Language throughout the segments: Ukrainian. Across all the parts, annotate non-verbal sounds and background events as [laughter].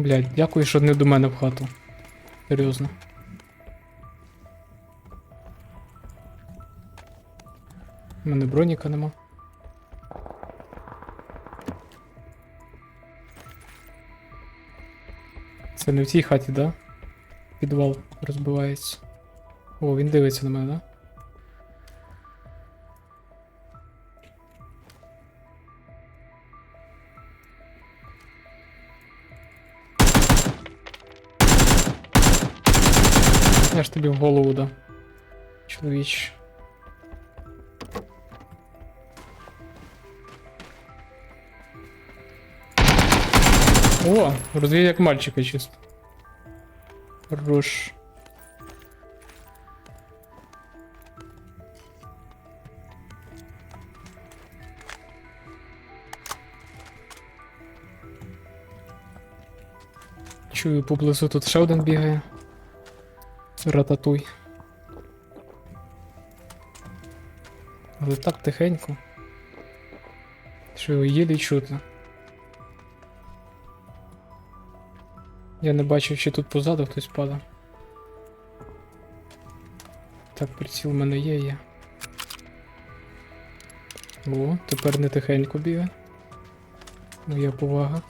Блядь, дякую, що не до мене в хату. Серйозно. У мене броніка нема. Це не в цій хаті, да? Підвал розбивається. О, він дивиться на мене, да? Я ж тобі в голову дам. Чоловіч. О, розвій як мальчика чисто. Хорош. Чую поблизу тут ще один бігає. Рататуй. Але так тихенько. Що його єлі чути. Я не бачив, чи тут позаду хтось падав. Так, приціл в мене є, є. О, тепер не тихенько бігає. Моя повага.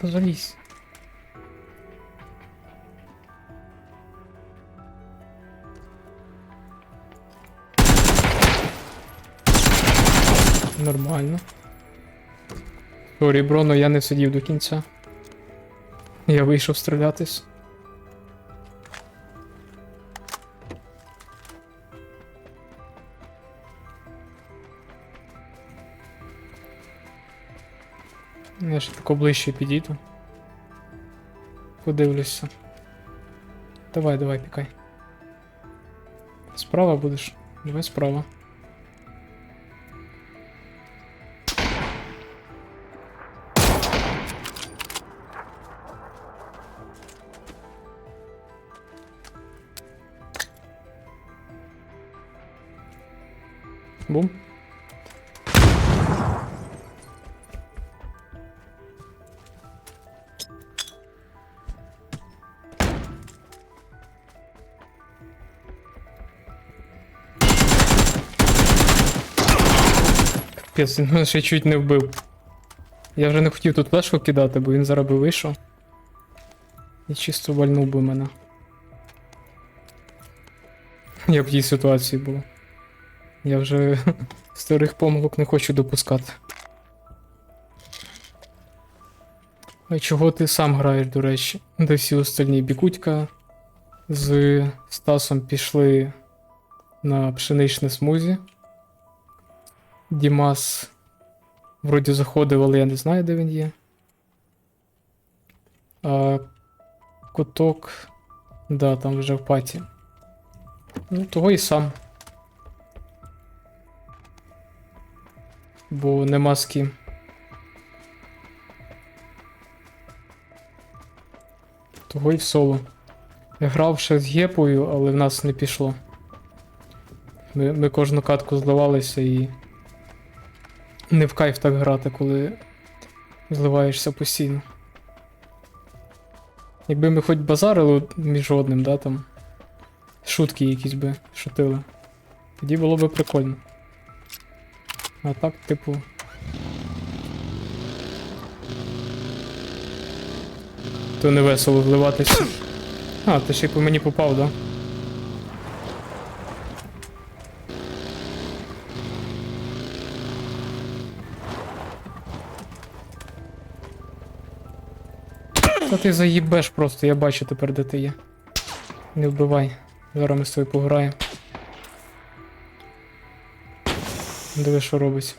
Та залізь. Нормально. Сорі, Броно, я не сидів до кінця. Я вийшов стрілятись. Тако ближче підійду. Подивлюся. Давай, давай, пікай. Справа будеш? Давай справа. Капець, він мене ще чуть не вбив. Я вже не хотів тут флешку кидати, бо він зараз би вийшов. І чисто вальнув би мене. Як в тій ситуації було. Я вже [laughs] старих помилок не хочу допускати. А чого ти сам граєш, до речі? Де всі остальні бікутька з Стасом пішли на пшеничне смузі. Дімас вроді заходив, але я не знаю, де він є. А куток. Да, там вже в паті. Ну, того і сам. Бо нема з ким. Того й в соло. Я грав ще з Гепою, але в нас не пішло. Ми, ми кожну катку зливалися і. Не в кайф так грати, коли зливаєшся постійно. Якби ми хоч базарили між одним, да, там. Шутки якісь би шутили. Тоді було би прикольно. А так, типу. То не весело вливатися. А, ти ще й по мені попав, да? Та ти заїбеш просто, я бачу тепер, де ти є. Не вбивай. Зараз ми з тобою пограємо. Диви, що робить.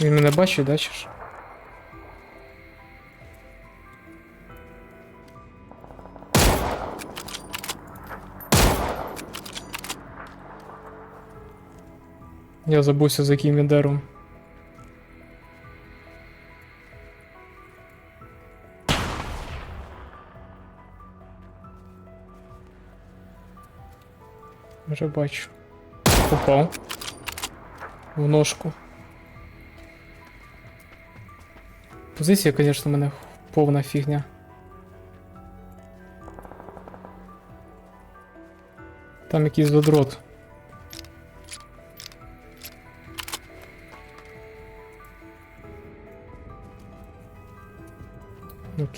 Він мене бачить, да, чи ж? Я забувся за яким відером. Вже бачу. Попав. В ножку. Позиція, звісно, в мене повна фігня. Там якийсь задрот.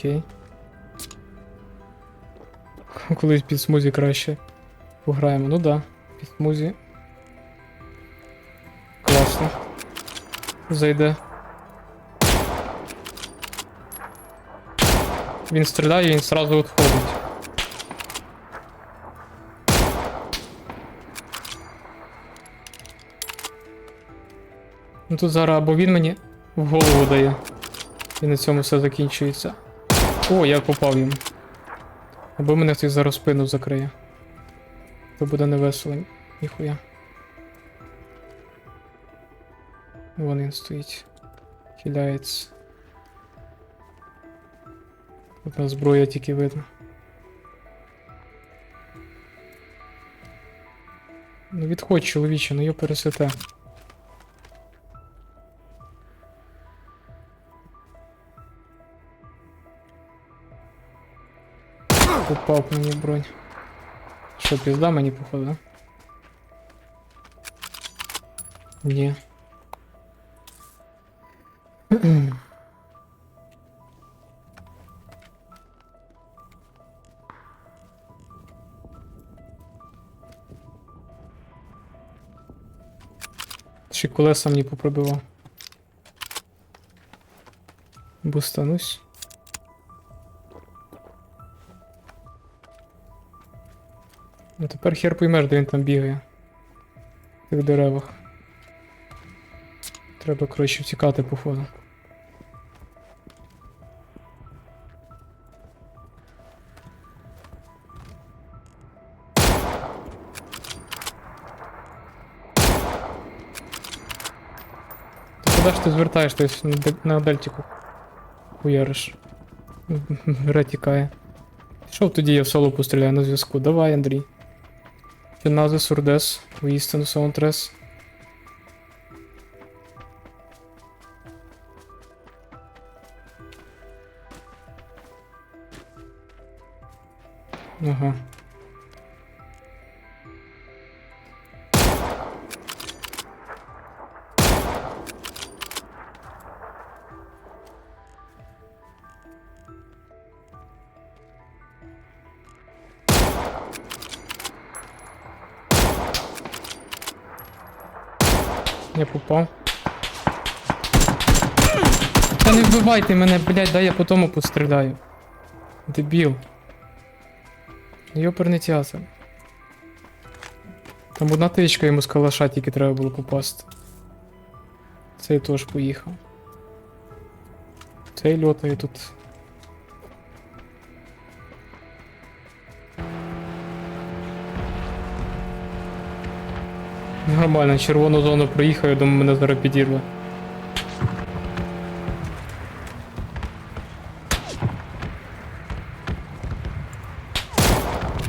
Окей. [laughs] Колись під смузі краще пограємо. Ну да, під смузі. Класно. Зайде. Він стріляє, він сразу відходить. Ну тут зараз або він мені в голову дає. І на цьому все закінчується. О, я попав йому. Або мене хтось зараз спину закриє. То буде невесело. Ніхуя. Вон він стоїть. Хиляється. Одна зброя тільки видно. Ну відходь, чоловіче, ну його пересете. Попав мені в бронь. Що, пізда мені походу, да? Ні. Ще колеса мені. Бустанусь. Тепер хер поймеш, де він там бігає. В тих деревах. Треба коротше втікати походу. Куди ж ти звертаєш, ти на, де- на хуяриш. Гра тікає. Пішов тоді я в соло постріляю на зв'язку. Давай, Андрій. Ten naziv surdes Winston Soundtress. Aha. Попав. Та не вбивайте мене, блядь, дай я по тому постріляю. Дебіл. Йоперний театр. Там одна тичка йому з калаша тільки треба було попасти. Цей теж поїхав. Цей льотає тут. Нормально, червону зону проїхав, я думаю, мене зараз підірве.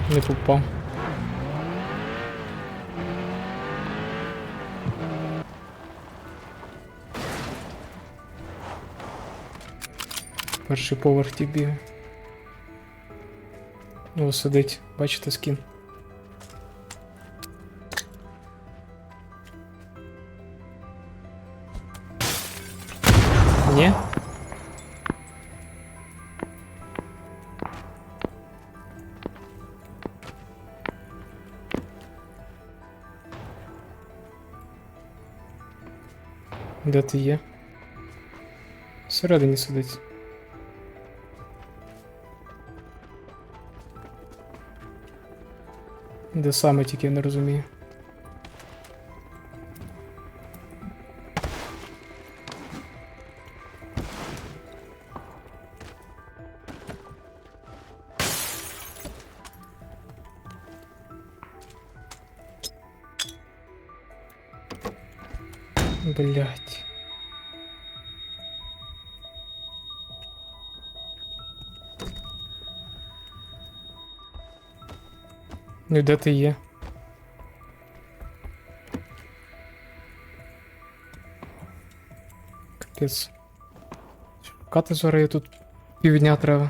Не попав. Перший поверх ті бігає. О, сидить, бачите скін. Де ти є? Всередині сидить. Де саме тільки я не розумію. Ну і де ти є? Капець. Шукати зараз я тут півдня треба.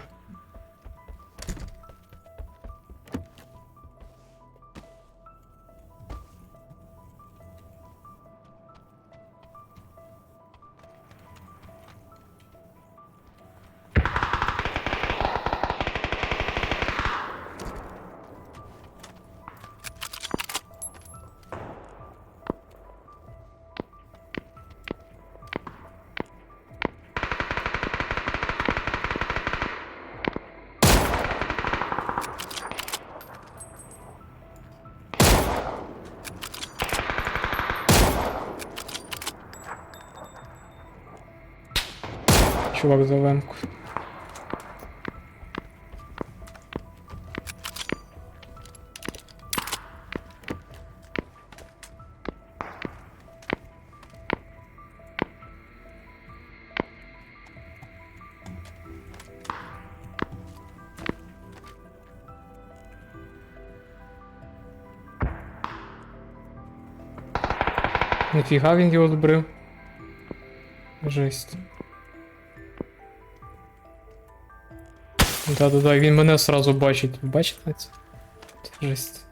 Чувак за лемку. Нафіга він його збрив? Жесть. Да-да-да, він мене сразу бачить. Бачите це? Це Жесть.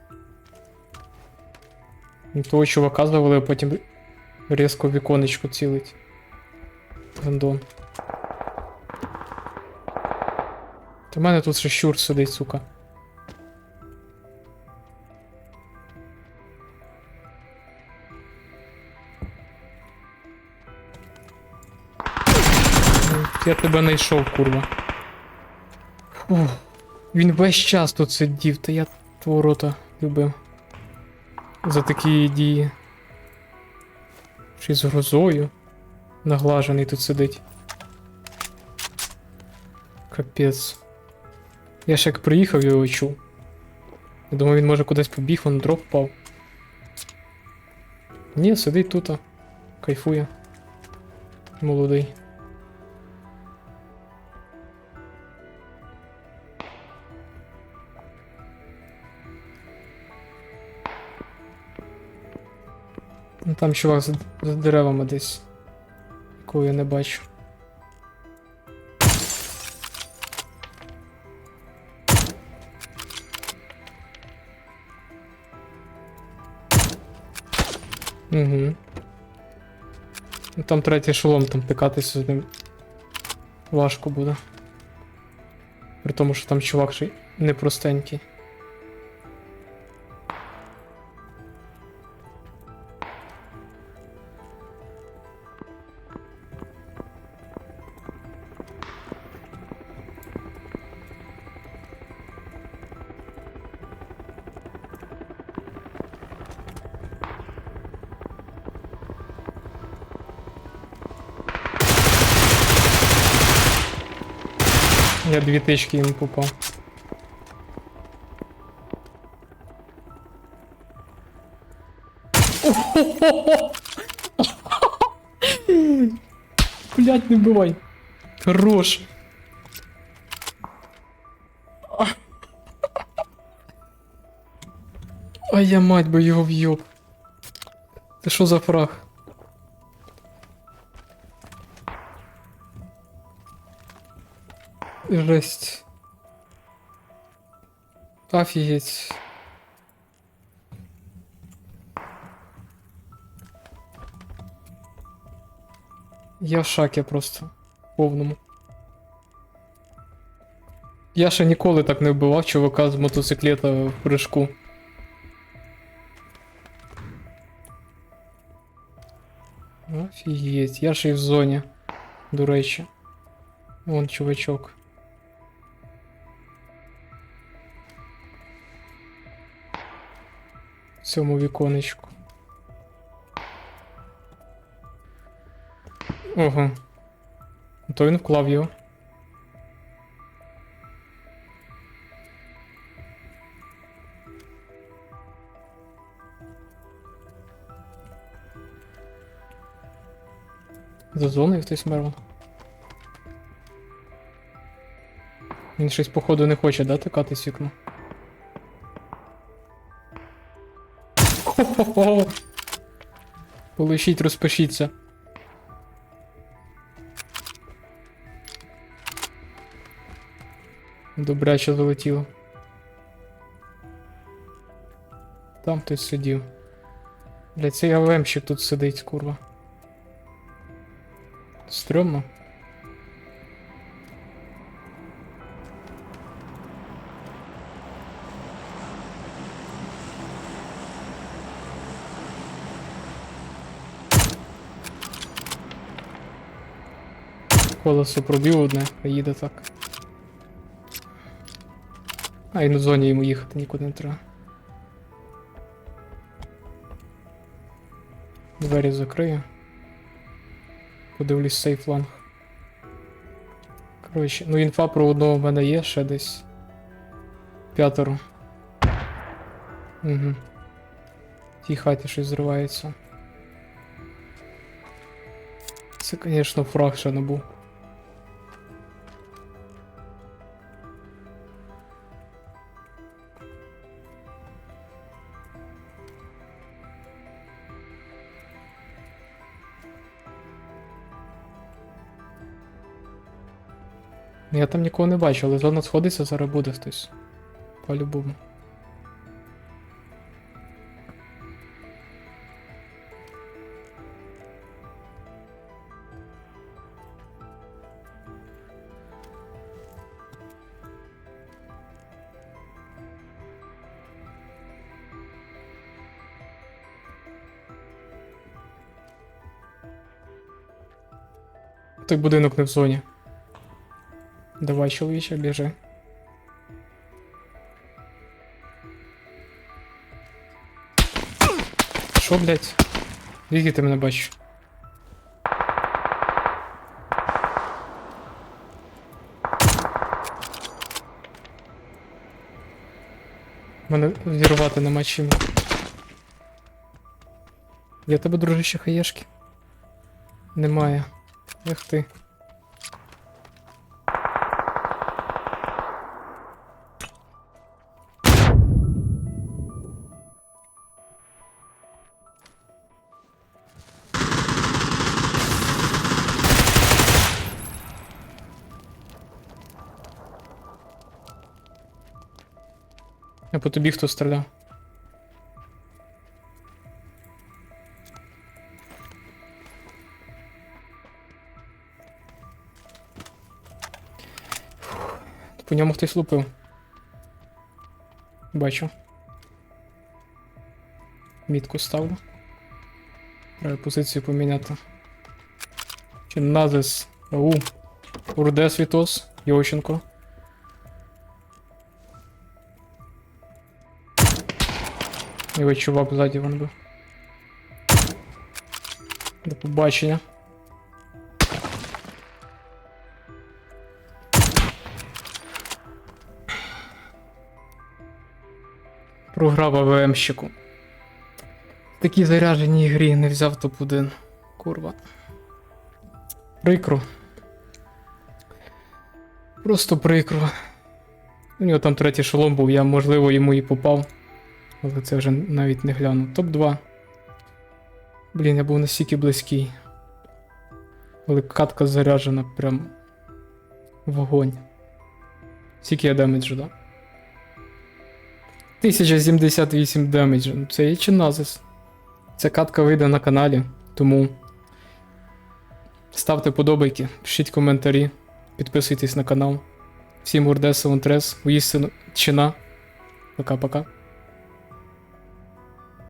Ну, Того чувака завели, а потім різко віконечко цілить. Гандон. Та в мене тут ще щур сидить, сука. Я тебе знайшов, курва. Фух. Він весь час тут сидів, та я твого любив. За такі дії. Й з грозою. Наглажений тут сидить. Капець. Я ж як приїхав його чув. Я думав, він може кудись побіг, он дроп впав. Ні, сидить тут. Кайфує. Молодий. Ну там чувак за, за деревами десь. Якого я не бачу. Угу. Ну там третій шолом, там пикатися з ним важко буде. При тому, що там чувак ще непростенький. Я дві тички йому попав. [laughs] Блять, не вбивай. Хорош. Ай я мать би його в'єб. Ти що за фраг? Жесть. Офигеть. Я в шакі просто. Повному. Я ще ніколи так не вбивав чувака з мотоциклета в прыжку. Офігеть, я ще й в зоні. До речі. Вон чувачок. Цьому віконечку. Ого. То він вклав його. За зоною хтось мерв. Він щось походу не хоче, да, тикатись вікно? Хо-хо-хо. Полишіть, розпишіться. Добряче залетіло. Там хтось сидів. Бля, цей АВМ ще тут сидить, курва. Стрьомно. Колесо пробив одне, а їде так. А і на зоні йому їхати нікуди не треба. Двері закрию. Подивлюсь цей фланг. Коротше, ну інфа про одного в мене є ще десь. П'ятеро. Угу. В тій хаті щось зривається. Це, звісно, фраг ще не був. Я там нікого не бачу, але зона сходиться, зараз буде хтось. По-любому. Той будинок не в зоні. Давай, чоловіче, біжи. Що, блядь? Звідки ти мене бачиш? Мене зірвати нема чим. Я тебе, дружище, хаєшки? Немає. Ех ти. По тобі хто стріляв? По ньому хтось лупив. Бачу. Мітку ставлю. Треба позицію поміняти. Чи назис. Ау. Урде Світос. Йовченко. Ось чувак ззаді вон був. До побачення. Програв АВМщику. Такі заряжені ігрі не взяв топ-1. Курва. Прикро. Просто прикро. У нього там третій шолом був, я можливо йому і попав. Але це вже навіть не гляну. Топ-2. Блін, я був настільки близький. Але катка заряджена прям вогонь. Скільки я демеджу, да? 1078 демеджу. Ну, Це є чи назис. Ця катка вийде на каналі, тому ставте подобайки, пишіть коментарі, підписуйтесь на канал. Всім урдеса, унтрес, уїстину чина. Пока-пока.